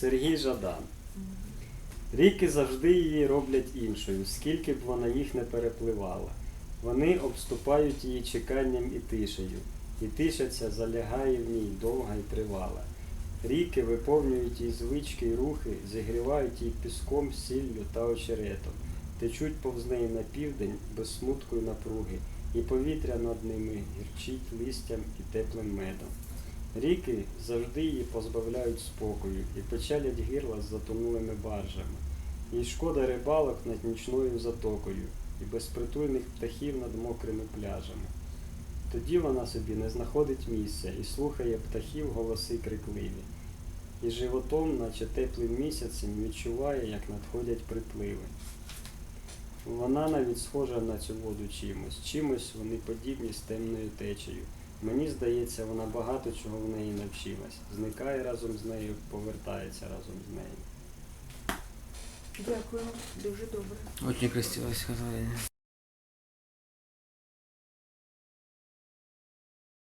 Сергій Жадан. Ріки завжди її роблять іншою, скільки б вона їх не перепливала. Вони обступають її чеканням і тишею, і тиша ця залягає в ній довга й тривала. Ріки виповнюють її звички й рухи, зігрівають її піском, сіллю та очеретом, течуть повз неї на південь без смутку й напруги, і повітря над ними гірчить листям і теплим медом. Ріки завжди її позбавляють спокою і печалять гирла з затонулими баржами. Їй шкода рибалок над нічною затокою і безпритульних птахів над мокрими пляжами. Тоді вона собі не знаходить місця і слухає птахів голоси крикливі, і животом, наче теплим місяцем, відчуває, як надходять припливи. Вона навіть схожа на цю воду чимось, чимось вони подібні з темною течею. Мені здається, вона багато чого в неї навчилась. Зникає разом з нею, повертається разом з нею. Дякую, дуже добре. Очень красиво сказание.